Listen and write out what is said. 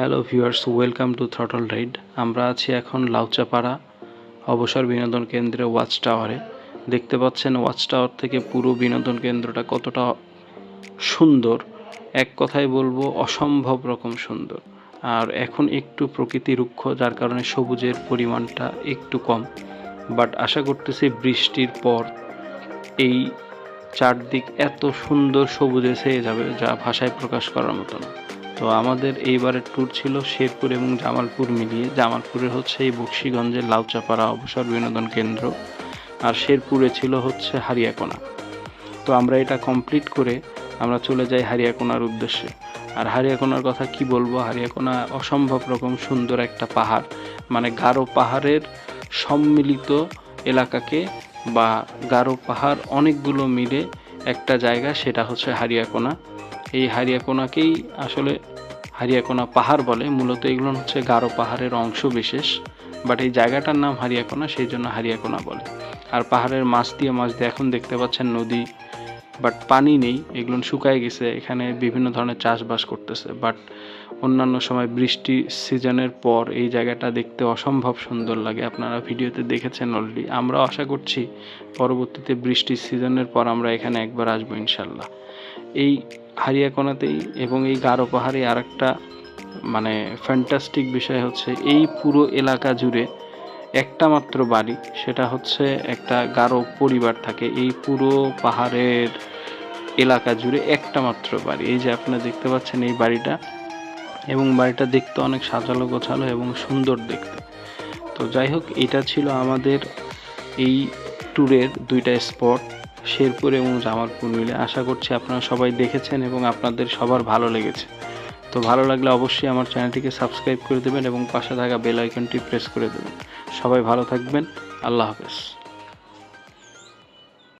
Hello viewers welcome to throttle ride আমরা আছি এখন লাউচাপাড়া, অবসর বিনোদন কেন্দ্রে ওয়াচ টাওয়ারে দেখতে পাচ্ছেন ওয়াচ টাওয়ার থেকে পুরো বিনোদন কেন্দ্রটা কতটা সুন্দর। এক কথায় বলব, অসম্ভব রকম সুন্দর। আর এখন একটু প্রকৃতি রুক্ষ, যার কারণে সবুজের পরিমাণটা একটু কম। বাট আশা করতেছি বৃষ্টির পর এই চারদিক এত সুন্দর সবুজে ছেয়ে যাবে, যা ভাষায় প্রকাশ করার মতো না তো আমাদের এইবারের ট্যুর ছিল শেরপুর এবং জামালপুর মিলিয়ে। জামালপুরে হচ্ছে এই বক্সিগঞ্জের লাউচাপাড়া অবসর বিনোদন কেন্দ্র আর শেরপুরে ছিল হচ্ছে হারিয়াকোনা। তো আমরা এটা কমপ্লিট করে আমরা চলে যাই হারিয়াকোনার উদ্দেশ্যে। আর হারিয়াকোনার কথা কি বলব? হারিয়াকোনা অসম্ভব রকম সুন্দর একটা পাহাড়। মানে গারো পাহাড়ের সম্মিলিত এলাকাকে বা গারো পাহাড় অনেকগুলো মিলে একটা জায়গা, সেটা হচ্ছে হারিয়াকোনা। এই হারিয়াকোনাকেই আসলে হারিয়াকোনা পাহাড় বলে। মূলত এগুলো হচ্ছে গারো পাহাড়ের অংশ বিশেষ। বাট এই জায়গাটার নাম হারিয়াকোনা, সেই জন্য হারিয়াকোনা বলে। আর পাহাড়ের মাছ দিয়ে মাছ দিয়ে এখন দেখতে পাচ্ছেন নদী বাট পানি নেই, এগুলো শুকায় গেছে, এখানে বিভিন্ন ধরনের চাষবাস করতেছে, বাট অন্যান্য সময় বৃষ্টি সিজনের পর এই জায়গাটা দেখতে অসম্ভব সুন্দর লাগে, আপনারা ভিডিওতে দেখেছেন অলরেডি আমরা আশা করছি পরবর্তীতে বৃষ্টির সিজনের পর আমরা এখানে একবার আসব ইনশাল্লাহ। এই হারিয়াকোনাতেই এবং এই গারো পাহাড়ে আর একটা মানে ফ্যান্টাস্টিক বিষয় হচ্ছে এই পুরো এলাকা জুড়ে একটা মাত্র বাড়ি, সেটা হচ্ছে একটা গারো পরিবার থাকে। এই পুরো পাহাড়ের এলাকা জুড়ে একটা মাত্র বাড়ি। এই যে আপনারা দেখতে পাচ্ছেন এই বাড়িটা এবং বাড়িটা দেখতে অনেক সাজালো গোছালো এবং সুন্দর দেখতে। তো যাই হোক, এটা ছিল আমাদের এই ট্যুরের দুইটা স্পট, শেরপুর এবং জামালপুর মিলে। আশা করছি আপনারা সবাই দেখেছেন এবং আপনাদের সবার ভালো লেগেছে। তো ভালো লাগলে অবশ্যই আমার চ্যানেলটিকে সাবস্ক্রাইব করে দেবেন এবং পাশে থাকা বেল আইকনটি প্রেস করে দেবেন। সবাই ভালো থাকবেন। আল্লাহ হাফেজ।